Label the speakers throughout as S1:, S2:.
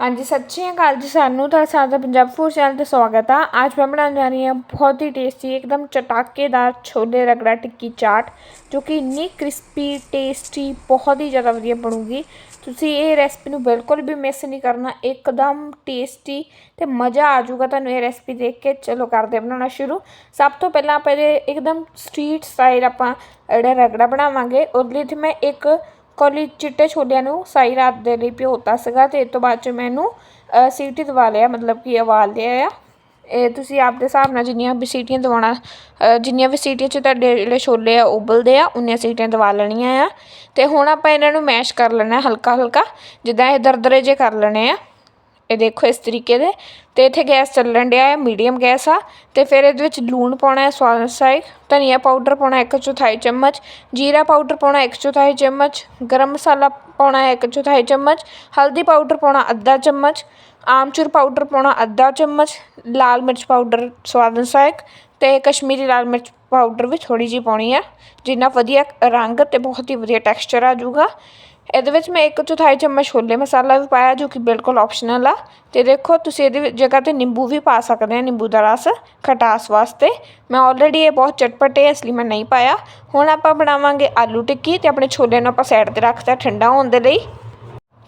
S1: ਹਾਂਜੀ, ਸਤਿ ਸ਼੍ਰੀ ਅਕਾਲ ਜੀ ਸਾਨੂੰ ਤਾਂ ਸਾਡਾ ਪੰਜਾਬ ਫੂਡ ਚੈਨਲ ਤੇ ਸਵਾਗਤ ਆ। ਅੱਜ ਮੈਂ ਬਣਾਉਣ ਜਾ ਰਹੀ ਹਾਂ ਬਹੁਤ ਹੀ ਟੇਸਟੀ ਇੱਕਦਮ ਚਟਾਕੇਦਾਰ ਛੋਲੇ ਰਗੜਾ ਟਿੱਕੀ ਚਾਟ, ਜੋ ਕਿ ਇੰਨੀ ਕ੍ਰਿਸਪੀ ਟੇਸਟੀ ਬਹੁਤ ਹੀ ਜ਼ਿਆਦਾ ਵਧੀਆ ਬਣੂਗੀ। ਤੁਸੀਂ ਇਹ ਰੈਸਪੀ ਨੂੰ ਬਿਲਕੁਲ ਵੀ ਮਿਸ ਨਹੀਂ ਕਰਨਾ, ਇੱਕਦਮ ਟੇਸਟੀ ਤੇ ਮਜ਼ਾ ਆ ਜਾਊਗਾ ਤੁਹਾਨੂੰ ਇਹ ਰੈਸਪੀ ਦੇਖ ਕੇ। ਚਲੋ, ਕਰਦੇ ਹਾਂ ਬਣਾਉਣਾ ਸ਼ੁਰੂ। ਸਭ ਤੋਂ ਪਹਿਲਾਂ ਆਪਾਂ ਇਹ ਇੱਕਦਮ ਸਟਰੀਟ ਸਟਾਈਲ ਆਪਾਂ ਜਿਹੜਾ ਰਗੜਾ ਬਣਾਵਾਂਗੇ, ਉਹਦੇ ਲਈ ਤੇ ਮੈਂ ਇੱਕ ਕੌਲੀ ਚਿੱਟੇ ਛੋਲਿਆਂ ਨੂੰ ਸਾਰੀ ਰਾਤ ਦੇ ਲਈ ਭਿਓਤਾ ਸੀਗਾ ਤੇ ਇਸ ਤੋਂ ਬਾਅਦ ਚ ਮੈਂ ਇਹਨੂੰ ਸੀਟੀ ਦਵਾ ਲਿਆ, ਮਤਲਬ ਕਿ ਉਬਾਲ ਲਿਆ ਆ। ਇਹ ਤੁਸੀਂ ਆਪਦੇ ਹਿਸਾਬ ਨਾਲ ਜਿੰਨੀਆਂ ਵੀ ਸੀਟੀਆਂ ਦਵਾਉਣਾ ਜਿੰਨੀਆਂ ਵੀ ਸੀਟੀਆਂ 'ਚ ਤੁਹਾਡੇ ਜਿਹੜੇ ਛੋਲੇ ਆ, ਉਬਲਦੇ ਆ, ਉਨੀਆਂ ਸੀਟੀਆਂ ਦਵਾ ਲੈਣੀਆਂ ਆ। ਤੇ ਹੁਣ ਆਪਾਂ ਇਹਨਾਂ ਨੂੰ ਮੈਸ਼ ਕਰ ਲੈਣਾ ਹਲਕਾ ਹਲਕਾ ਜਿੱਦਾਂ ਇਹ ਦਰਦਰੇ ਜੇ ਕਰ ਲੈਣੇ ਆ। ਇਹ ਦੇਖੋ ਇਸ ਤਰੀਕੇ ਦੇ ਤੇ ਇੱਥੇ ਗੈਸ ਚੱਲਣ ਡਿਆ ਹੈ, ਮੀਡੀਅਮ ਗੈਸ ਆ ਤੇ ਫਿਰ ਇਹਦੇ ਵਿੱਚ ਲੂਣ ਪਾਉਣਾ ਹੈ, ਸਵਾਦ ਅਨੁਸਾਰ ਧਨੀਆ ਪਾਊਡਰ ਪਾਉਣਾ ਇੱਕ ਚੌਥਾਈ ਚਮਚ, ਜੀਰਾ ਪਾਊਡਰ ਪਾਉਣਾ ਇੱਕ ਚੌਥਾਈ ਚਮਚ, ਗਰਮ ਮਸਾਲਾ ਪਾਉਣਾ ਹੈ ਇੱਕ ਚੌਥਾਈ ਚਮਚ, ਹਲਦੀ ਪਾਊਡਰ ਪਾਉਣਾ ਅੱਧਾ ਚਮਚ, ਆਮਚੂਰ ਪਾਊਡਰ ਪਾਉਣਾ ਅੱਧਾ ਚਮਚ, ਲਾਲ ਮਿਰਚ ਪਾਊਡਰ ਸਵਾਦ ਅਨੁਸਾਰ ਤੇ ਕਸ਼ਮੀਰੀ ਲਾਲ ਮਿਰਚ ਪਾਊਡਰ ਵੀ ਥੋੜੀ ਜਿਹੀ ਪਾਉਣੀ ਆ ਜਿੰਨਾ ਵਧੀਆ ਰੰਗ ਤੇ ਬਹੁਤ ਹੀ ਵਧੀਆ ਟੈਕਸਚਰ ਆ ਜਾਊਗਾ। ਇਹਦੇ ਵਿੱਚ ਮੈਂ ਇੱਕ ਚੌਥਾਈ ਚਮਚ ਛੋਲੇ ਮਸਾਲਾ ਵੀ ਪਾਇਆ ਜੋ ਕਿ ਬਿਲਕੁਲ ਆਪਸ਼ਨਲ ਆ। ਤੇ ਦੇਖੋ, ਤੁਸੀਂ ਇਹਦੇ ਜਗ੍ਹਾ ਤੇ ਨਿੰਬੂ ਵੀ ਪਾ ਸਕਦੇ ਆ, ਨਿੰਬੂ ਦਾ ਰਸ ਖਟਾਸ ਵਾਸਤੇ। ਮੈਂ ਆਲਰੇਡੀ ਇਹ ਬਹੁਤ ਚਟਪਟੇ ਹੈ ਇਸ ਲਈ ਮੈਂ ਨਹੀਂ ਪਾਇਆ। ਹੁਣ ਆਪਾਂ ਬਣਾਵਾਂਗੇ ਆਲੂ ਟਿੱਕੀ ਤੇ ਆਪਣੇ ਛੋਲੇ ਨੂੰ ਆਪਾਂ ਸਾਈਡ ਤੇ ਰੱਖਤਾ ਠੰਡਾ ਹੋਣ ਦੇ ਲਈ।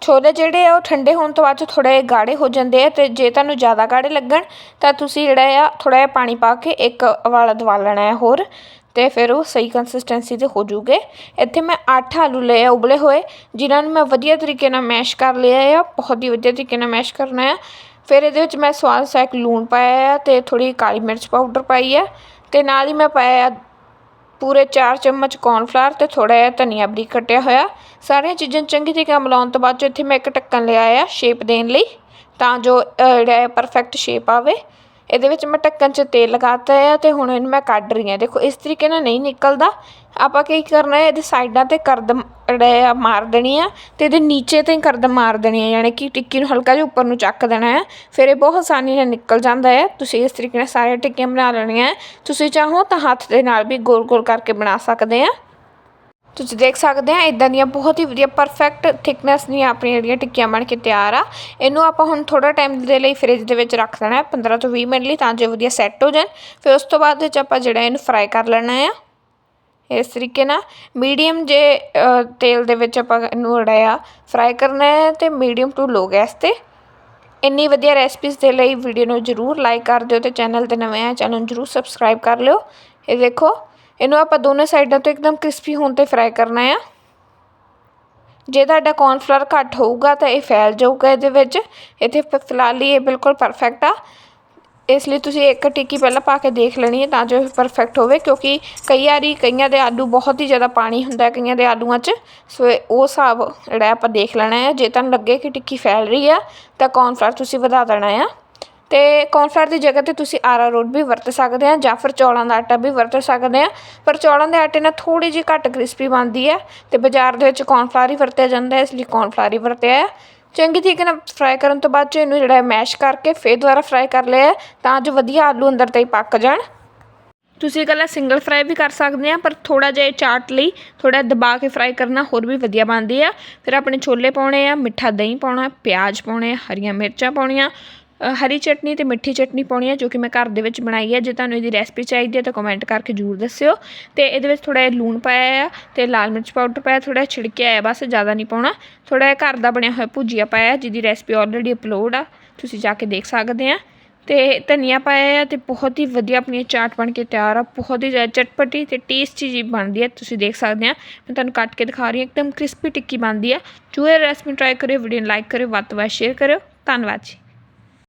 S1: ਛੋਲੇ ਜਿਹੜੇ ਆ, ਉਹ ਠੰਡੇ ਹੋਣ ਤੋਂ ਬਾਅਦ 'ਚ ਥੋੜ੍ਹੇ ਗਾੜੇ ਹੋ ਜਾਂਦੇ ਆ ਤੇ ਜੇ ਤੁਹਾਨੂੰ ਜ਼ਿਆਦਾ ਗਾੜੇ ਲੱਗਣ, ਤਾਂ ਤੁਸੀਂ ਜਿਹੜਾ ਆ, ਥੋੜ੍ਹਾ ਜਿਹਾ ਪਾਣੀ ਪਾ ਕੇ ਇੱਕ ਉਬਾਲਾ ਦਵਾ ਲੈਣਾ ਹੈ ਹੋਰ। ਤੇ ਫਿਰ ਉਹ ਸਹੀ ਕੰਸਿਸਟੈਂਸੀ ਦੇ ਹੋ ਜੂਗੇ ਇੱਥੇ ਮੈਂ 8 ਆਲੂ ਲਏ ਆ, ਉਬਲੇ ਹੋਏ, ਜਿਨ੍ਹਾਂ ਨੂੰ ਮੈਂ ਵਧੀਆ ਤਰੀਕੇ ਨਾਲ ਮੈਸ਼ ਕਰ ਲਿਆ ਆ, ਬਹੁਤ ਹੀ ਵਧੀਆ ਤਰੀਕੇ ਨਾਲ ਮੈਸ਼ ਕਰਨਾ ਆ। ਫਿਰ ਇਹਦੇ ਵਿੱਚ ਮੈਂ ਸਵਾਦ ਸੈਕ ਲੂਣ ਪਾਇਆ ਆ ਤੇ ਥੋੜੀ ਕਾਲੀ ਮਿਰਚ ਪਾਊਡਰ ਪਾਈ ਆ ਤੇ ਨਾਲ ਹੀ ਮੈਂ ਪਾਇਆ ਪੂਰੇ 4 ਚਮਚ ਕੌਰਨਫਲਾਵਰ ਤੇ ਥੋੜਾ ਜਿਹਾ ਧਨੀਆ ਬਰੀਕ ਕੱਟਿਆ ਹੋਇਆ। ਸਾਰੀਆਂ ਚੀਜ਼ਾਂ ਚੰਗੀ ਤਰੀਕੇ ਨਾਲ ਮਿਲਾਉਣ ਤੋਂ ਬਾਅਦ 'ਚ ਇੱਥੇ ਮੈਂ ਇੱਕ ਢੱਕਣ ਲਿਆ ਆ ਸ਼ੇਪ ਦੇਣ ਲਈ, ਤਾਂ ਜੋ ਜਿਹੜਾ ਪਰਫੈਕਟ ਸ਼ੇਪ ਆਵੇ। ਇਹਦੇ ਵਿੱਚ ਮੈਂ ਢੱਕਣ 'ਚ ਤੇਲ ਲਗਾਤਾ ਹੈ ਅਤੇ ਹੁਣ ਇਹਨੂੰ ਮੈਂ ਕੱਢ ਰਹੀ ਹਾਂ। ਦੇਖੋ, ਇਸ ਤਰੀਕੇ ਨਾਲ ਨਹੀਂ ਨਿਕਲਦਾ। ਆਪਾਂ ਕੀ ਕਰਨਾ ਹੈ, ਇਹਦੇ ਸਾਈਡਾਂ ਤੇ ਕਰਦਮ ਜਿਹੜਾ ਆ, ਮਾਰ ਦੇਣੀ ਆ ਅਤੇ ਇਹਦੇ ਨੀਚੇ ਤੇ ਕਰਦਮ ਮਾਰ ਦੇਣੀ ਆ, ਯਾਨੀ ਕਿ ਟਿੱਕੀ ਨੂੰ ਹਲਕਾ ਜਿਹਾ ਉੱਪਰ ਨੂੰ ਚੱਕ ਦੇਣਾ ਹੈ। ਫਿਰ ਇਹ ਬਹੁਤ ਆਸਾਨੀ ਨਾਲ ਨਿਕਲ ਜਾਂਦਾ ਹੈ। ਤੁਸੀਂ ਇਸ ਤਰੀਕੇ ਨਾਲ ਸਾਰੇ ਟਿੱਕੀਆਂ ਬਣਾ ਲੈਣੀਆਂ ਹੈ। ਤੁਸੀਂ ਚਾਹੋ ਤਾਂ ਹੱਥ ਦੇ ਨਾਲ ਵੀ ਗੋਲ ਗੋਲ ਕਰਕੇ ਬਣਾ ਸਕਦੇ ਆ। ਤੁਸੀਂ ਦੇਖ ਸਕਦੇ ਆ ਇਦਾਂ ਦੀਆਂ ਬਹੁਤ ਹੀ ਵਧੀਆ ਪਰਫੈਕਟ ਥਿਕਨੈਸ ਦੀਆਂ ਆਪਣੀਆਂ ਜਿਹੜੀਆਂ ਟਿੱਕੀਆਂ ਬਣ ਕੇ ਤਿਆਰ ਆ। ਇਹਨੂੰ ਆਪਾਂ ਹੁਣ ਥੋੜਾ ਟਾਈਮ ਦੇ ਲਈ ਫ੍ਰਿਜ ਦੇ ਵਿੱਚ ਰੱਖ ਦੇਣਾ ਹੈ 15 ਤੋਂ 20 ਮਿੰਟ ਲਈ ਤਾਂ ਜੋ ਵਧੀਆ ਸੈੱਟ ਹੋ ਜਾਣ। ਫਿਰ ਉਸ ਤੋਂ ਬਾਅਦ ਵਿੱਚ ਆਪਾਂ ਜਿਹੜਾ ਇਹਨੂੰ ਫਰਾਈ ਕਰ ਲੈਣਾ ਆ। ਇਸ ਤਰੀਕੇ ਨਾਲ ਮੀਡੀਅਮ ਜੇ ਤੇਲ ਦੇ ਵਿੱਚ ਆਪਾਂ ਇਹਨੂੰ ਜਿਹੜਾ ਆ ਫਰਾਈ ਕਰਨਾ ਹੈ ਤੇ ਮੀਡੀਅਮ ਟੂ ਲੋ ਗੈਸ ਤੇ। ਇੰਨੀ ਵਧੀਆ ਰੈਸਪੀਜ਼ ਦੇ ਲਈ ਵੀਡੀਓ ਨੂੰ ਜਰੂਰ ਲਾਈਕ ਕਰ ਦਿਓ ਤੇ ਚੈਨਲ ਤੇ ਨਵੇਂ ਆ ਚੈਨਲ ਨੂੰ ਜਰੂਰ ਸਬਸਕ੍ਰਾਈਬ ਕਰ ਲਿਓ। ਇਹ ਦੇਖੋ ਇਹਨੂੰ ਆਪਾਂ ਦੋਨੇ ਸਾਈਡਾਂ ਤੋਂ ਇੱਕਦਮ ਕ੍ਰਿਸਪੀ ਹੋਣ ਤੇ ਫਰਾਈ ਕਰਨਾ ਆ। ਜੇ ਤੁਹਾਡਾ ਕੌਰਨਫਲਾਵਰ ਘੱਟ ਹੋਊਗਾ ਤਾਂ ਇਹ ਫੈਲ ਜਾਊਗਾ ਇਹਦੇ ਵਿੱਚ। ਇੱਥੇ ਫ- ਫਿਲਹਾਲ ਹੀ ਇਹ ਬਿਲਕੁਲ ਪਰਫੈਕਟ ਆ। ਇਸ ਲਈ ਤੁਸੀਂ ਇੱਕ ਟਿੱਕੀ ਪਹਿਲਾਂ ਪਾ ਕੇ ਦੇਖ ਲੈਣੀ ਹੈ ਤਾਂ ਜੋ ਇਹ ਪਰਫੈਕਟ ਹੋਵੇ, ਕਿਉਂਕਿ ਕਈ ਵਾਰੀ ਕਈਆਂ ਦੇ ਆਲੂ ਬਹੁਤ ਹੀ ਜ਼ਿਆਦਾ ਪਾਣੀ ਹੁੰਦਾ ਕਈਆਂ ਦੇ ਆਲੂਆਂ 'ਚ। ਸੋ ਇਹ- ਉਹ ਹਿਸਾਬ ਜਿਹੜਾ ਆਪਾਂ ਦੇਖ ਲੈਣਾ ਹੈ। ਜੇ ਤੁਹਾਨੂੰ ਲੱਗੇ ਕਿ ਟਿੱਕੀ ਫੈਲ ਰਹੀ ਆ, ਤਾਂ ਕੌਰਨਫਲਾਵਰ ਤੁਸੀਂ ਵਧਾ ਦੇਣਾ ਆ। ਤੇ ਕੌਰਨਫਲਾਵਰ ਦੀ ਜਗ੍ਹਾ ਤੇ ਤੁਸੀਂ ਆਰਾ ਆਰਾਰੋਟ ਵੀ ਵਰਤ ਸਕਦੇ ਆ, ਜਾਂ ਫਿਰ ਚੌਲਾਂ ਦਾ ਆਟਾ ਵੀ ਵਰਤ ਸਕਦੇ ਆ। ਪਰ ਚੌਲਾਂ ਦੇ ਆਟੇ ਨਾਲ ਥੋੜੀ ਜਿਹੀ ਘੱਟ ਕ੍ਰਿਸਪੀ ਬਣਦੀ ਹੈ ਤੇ ਬਾਜ਼ਾਰ ਦੇ ਵਿੱਚ ਕੌਰਨਫਲਾਵਰ ਹੀ ਵਰਤਿਆ ਜਾਂਦਾ ਹੈ, ਇਸ ਲਈ ਕੌਰਨਫਲਾਵਰ ਹੀ ਵਰਤਿਆ ਹੈ। ਚੰਗੀ ਤਰੀਕੇ ਨਾਲ ਫਰਾਈ ਕਰਨ ਤੋਂ ਬਾਅਦ 'ਚ ਇਹਨੂੰ ਜਿਹੜਾ ਮੈਸ਼ ਕਰਕੇ ਫੇਰ ਦੁਬਾਰਾ ਫਰਾਈ ਕਰ ਲਿਆ ਤਾਂ ਜੋ ਵਧੀਆ ਆਲੂ ਅੰਦਰ 'ਤੇ ਹੀ ਪੱਕ ਜਾਣ। ਤੁਸੀਂ ਇਕੱਲਾ ਸਿੰਗਲ ਫਰਾਈ ਵੀ ਕਰ ਸਕਦੇ ਆ, ਪਰ ਥੋੜਾ ਜਿਹਾ ਇਹ ਚਾਟ ਲਈ ਥੋੜਾ ਦਬਾ ਕੇ ਫਰਾਈ ਕਰਨਾ ਹੋਰ ਵੀ ਵਧੀਆ ਬਣਦੀ ਆ। ਫਿਰ ਆਪਣੇ ਛੋਲੇ ਪਾਉਣੇ ਆ, ਮਿੱਠਾ ਦਹੀਂ ਪਾਉਣਾ, ਪਿਆਜ਼ ਪਾਉਣੇ ਹਰੀਆਂ ਮਿਰਚਾਂ ਪਾਉਣੀਆਂ ਹਰੀ ਚਟਨੀ ਤੇ ਮਿੱਠੀ ਚਟਨੀ ਪਾਉਣੀ ਆ, ਜੋ ਕਿ ਮੈਂ ਘਰ ਦੇ ਵਿੱਚ ਬਣਾਈ ਹੈ ਜੇ ਤੁਹਾਨੂੰ ਇਹਦੀ ਰੈਸਪੀ ਚਾਹੀਦੀ ਹੈ ਤਾਂ ਕਮੈਂਟ ਕਰਕੇ ਜ਼ਰੂਰ ਦੱਸਿਓ। ਤੇ ਇਹਦੇ ਵਿੱਚ ਥੋੜਾ ਜਿਹਾ ਲੂਣ ਪਾਇਆ ਆ ਤੇ ਲਾਲ ਮਿਰਚ ਪਾਊਡਰ ਪਾਇਆ ਥੋੜਾ ਜਿਹਾ ਛਿੜਕਿਆ ਆ, ਬਸ ਜ਼ਿਆਦਾ ਨਹੀਂ ਪਾਉਣਾ। ਥੋੜਾ ਜਿਹਾ ਘਰ ਦਾ ਬਣਿਆ ਹੋਇਆ ਭੁਜੀਆ ਪਾਇਆ, ਜਿਹਦੀ ਰੈਸਪੀ ਆਲਰੇਡੀ ਅਪਲੋਡ ਆ, ਤੁਸੀਂ ਜਾ ਕੇ ਦੇਖ ਸਕਦੇ ਆ। ਤੇ ਧਨੀਆ ਪਾਇਆ ਆ ਤੇ ਬਹੁਤ ਹੀ ਵਧੀਆ ਆਪਣੀ ਚਾਟ ਬਣ ਕੇ ਤਿਆਰ ਆ, ਬਹੁਤ ਹੀ ਜ਼ਿਆਦਾ ਚਟਪਟੀ ਤੇ ਟੇਸਟੀ ਜੀ ਬਣਦੀ ਹੈ ਤੁਸੀਂ ਦੇਖ ਸਕਦੇ ਆ। ਮੈਂ ਤੁਹਾਨੂੰ ਕੱਟ ਕੇ ਦਿਖਾ ਰਹੀ ਹਾਂ, ਇੱਕਦਮ ਕ੍ਰਿਸਪੀ ਟਿੱਕੀ ਬਣਦੀ ਆ। ਜੋ ਇਹ ਰੈਸਪੀ ਟਰਾਈ ਕਰਿਓ ਵੀਡੀਓ ਨੂੰ ਲਾਈਕ ਕਰਿਓ, ਵੱਧ ਤੋਂ ਵੱਧ ਸ਼ੇਅਰ ਕਰਿਓ। ਧੰਨਵਾਦ ਜੀ।